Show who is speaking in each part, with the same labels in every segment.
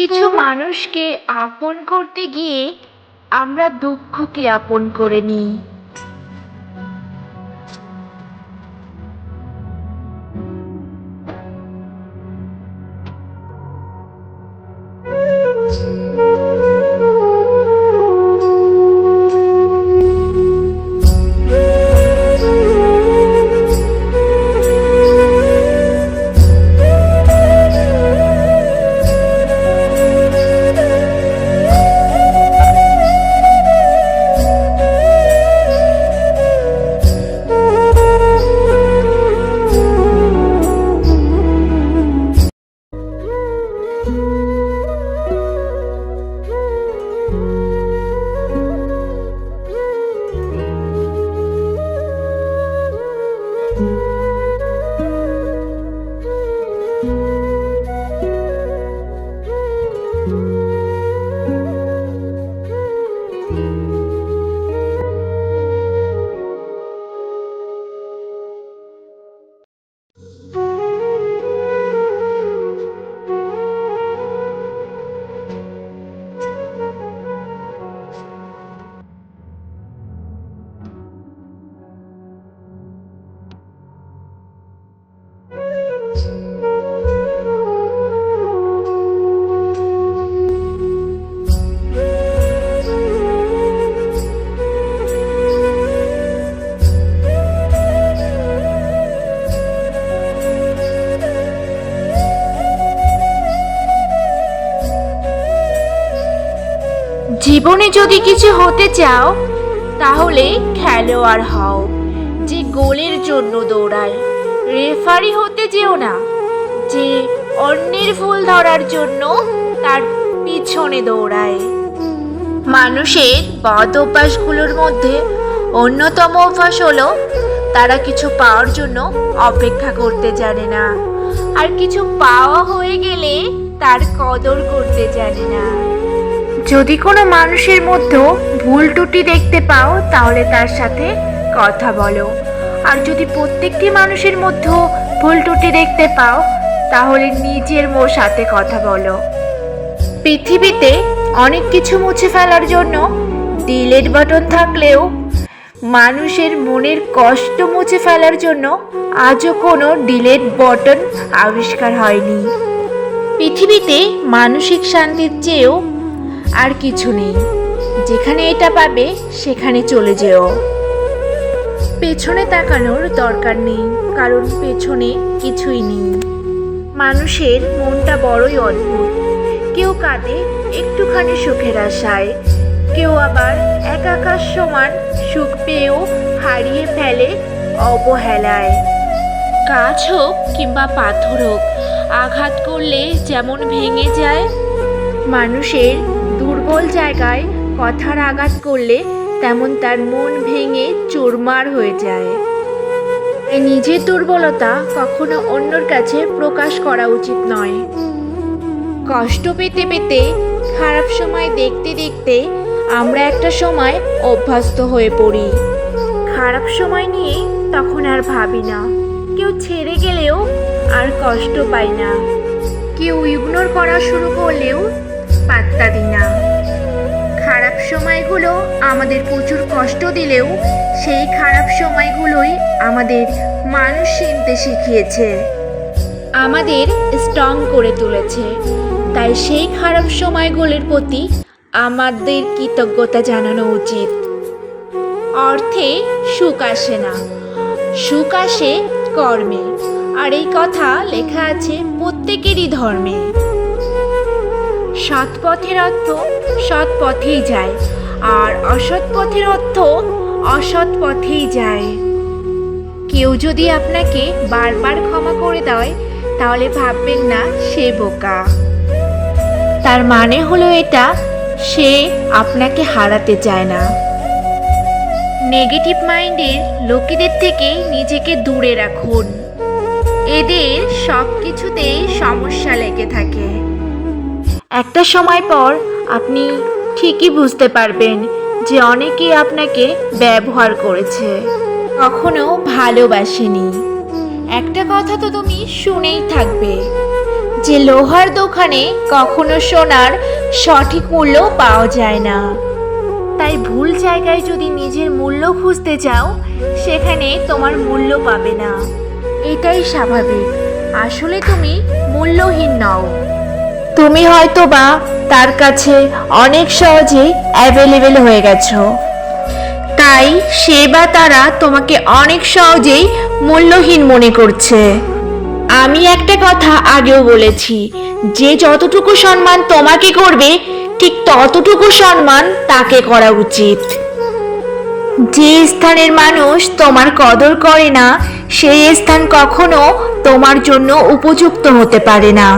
Speaker 1: কিছু মানুষকে আপন করতে গিয়ে আমরা দুঃখকে আপন করে নিই। জীবনে যদি কিছু হতে চাও, তাহলে খেলোয়াড় হও, যে গোলের জন্য দৌড়ায়। রেফারি হতে যেও না, যে অন্যের ফুল ধরার জন্য তার পিছনে দৌড়ায়। মানুষের বদ অভ্যাসগুলোর মধ্যে অন্যতম অভ্যাস হলো, তারা কিছু পাওয়ার জন্য অপেক্ষা করতে জানে না, আর কিছু পাওয়া হয়ে গেলে তার কদর করতে জানে না। যদি কোনো মানুষের মধ্যেও ভুল ত্রুটি দেখতে পাও, তাহলে তার সাথে কথা বলো। আর যদি প্রত্যেকটি মানুষের মধ্যেও ভুল ত্রুটি দেখতে পাও, তাহলে নিজের মোর সাথে কথা বলো। পৃথিবীতে অনেক কিছু মুছে ফেলার জন্য ডিলেট বাটন থাকলেও মানুষের মনের কষ্ট মুছে ফেলার জন্য আজও কোনো ডিলেট বটন আবিষ্কার হয়নি। পৃথিবীতে মানসিক শান্তির চেয়েও আর কিছু নেই। যেখানে এটা পাবে, সেখানে চলে যেও। পেছনে তাকানোর দরকার নেই, কারণ পেছনে কিছুই নেই। মানুষের মনটা বড়ই অদ্ভুত। কেউ কাঁদে, একটুখানি সুখের আশায়। কেউ আবার এক একাকার সমান সুখ পেয়েও হারিয়ে ফেলে অবহেলায়। গাছ হোক কিংবা পাথর হোক, আঘাত করলে যেমন ভেঙে যায়, মানুষের দুর্বল জায়গায় কথার আঘাত করলে তেমন তার মন ভেঙে চোরমার হয়ে যায়। তাই নিজের দুর্বলতা কখনো অন্যর কাছে প্রকাশ করা উচিত নয়। কষ্ট পেতে পেতে, খারাপ সময় দেখতে দেখতে আমরা একটা সময় অভ্যস্ত হয়ে পড়ি। খারাপ সময় নিয়ে তখন আর ভাবি না। কেউ ছেড়ে গেলেও আর কষ্ট পাই না। কেউ ইগনোর করা শুরু করলেও সময়গুলো আমাদের প্রচুর কষ্ট দিলেও সেই খারাপ সময়গুলোই আমাদের মানুষ চিনতে শিখিয়েছে। আমাদের স্ট্রং করে তুলেছে। তাই সেই খারাপ সময়গুলোর প্রতি আমাদের কৃতজ্ঞতা জানানো উচিত। অর্থে সুখ আসে না। সুখ আসে কর্মে। আর এই কথা লেখা আছে প্রত্যেকেরই ধর্মে। সৎ পথের অর্থ সৎ পথেই যায়। আর অসৎ পথের অর্থ অসৎ পথেই যায়। কেউ যদি আপনাকে বারবার ক্ষমা করে দেয়, তাহলে ভাববেন না সে বোকা। তার মানে হলো এটা, সে আপনাকে হারাতে চায় না। নেগেটিভ মাইন্ডের লোকেদের থেকে নিজেকে দূরে রাখুন। এদের সব কিছুতেই সমস্যা লেগে থাকে। একটা সময় পর আপনি ঠিকই বুঝতে পারবেন যে অনেকেই আপনাকে ব্যবহার করেছে। কখনো ভালোবাসেনি। একটা কথা তো তুমি শুনেই থাকবে, যে লোহার দোকানে কখনো সোনার সঠিক মূল্য পাওয়া যায় না। তাই ভুল জায়গায় যদি নিজের মূল্য খুঁজতে যাও, সেখানে তোমার মূল্য পাবে না। এটাই স্বাভাবিক। আসলে তুমি মূল্যহীন নও। তুমি হয়তো বা তার কাছে অনেক সহজে অ্যাভেলেবেল হয়ে গেছো। তাই সে বা তারা তোমাকে অনেক সহজেই মূল্যহীন মনে করছে। আমি একটা কথা আগেও বলেছি, যে যতটুকু সম্মান তোমাকে করবে, ঠিক ততটুকু সম্মান তাকে করা উচিত। যে স্থানের মানুষ তোমার কদর করে না, সেই স্থান কখনো তোমার জন্য উপযুক্ত হতে পারে না।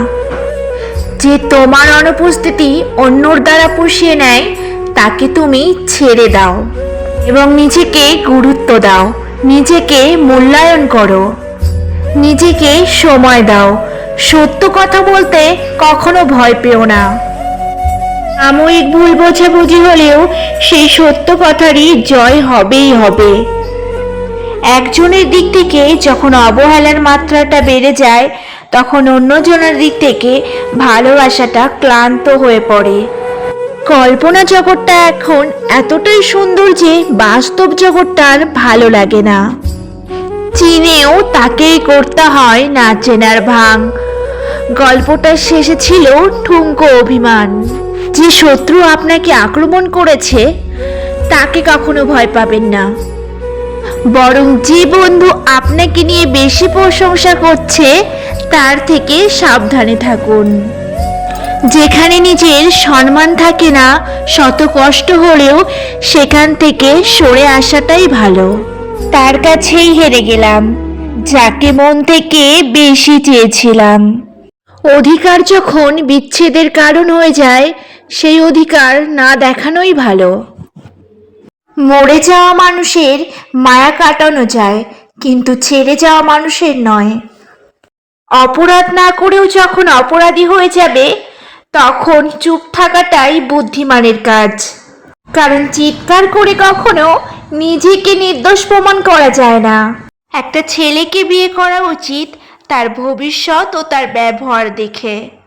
Speaker 1: যে তোমার অনুপস্থিতি অন্যর দ্বারা পুষিয়ে নেয়, তাকে তুমি ছেড়ে দাও এবং নিজেকে গুরুত্ব দাও। নিজেকে মূল্যায়ন করো। নিজেকে সময় দাও। সত্য কথা বলতে কখনো ভয় পেও না। সাময়িক ভুল বোঝাবুঝি হলেও সেই সত্য কথারই জয় হবেই হবে। একজনের দিক থেকে যখন অবহেলার মাত্রাটা বেড়ে যায় তখন অন্যজনের দিক থেকে ভালোবাসাটা ক্লান্ত হয়ে পড়ে। কল্পনা জগৎটা এখন এতটাই সুন্দর যে বাস্তব জগৎটা আর ভালো লাগে না। চিনেও তাকেই করতে হয় না চেনার ভাঙ গল্পটার শেষে ছিল ঠুঙ্কো অভিমান। যে শত্রু আপনাকে আক্রমণ করেছে, তাকে কখনো ভয় পাবেন না। বরং যে বন্ধু আপনাকে নিয়ে বেশি প্রশংসা করছে তার থেকে সাবধানে থাকুন। যেখানে নিজের সম্মান থাকে না, শত কষ্ট হলেও সেখান থেকে সরে আসাটাই ভালো। তার কাছেই হেরে গেলাম, যাকে মন থেকে বেশি চেয়েছিলাম। অধিকার যখন বিচ্ছেদের কারণ হয়ে যায়, সেই অধিকার না দেখানোই ভালো। মরে যাওয়া মানুষের মায়া কাটানো যায়, কিন্তু ছেড়ে যাওয়া মানুষের নয়। অপরাধ না করেও যখন অপরাধী হয়ে যাবে, তখন চুপ থাকাটাই বুদ্ধিমানের কাজ। কারণ চিৎকার করে কখনো নিজেকে নির্দোষ প্রমাণ করা যায় না। একটা ছেলেকে বিয়ে করা উচিত তার ভবিষ্যৎ ও তার ব্যবহার দেখে।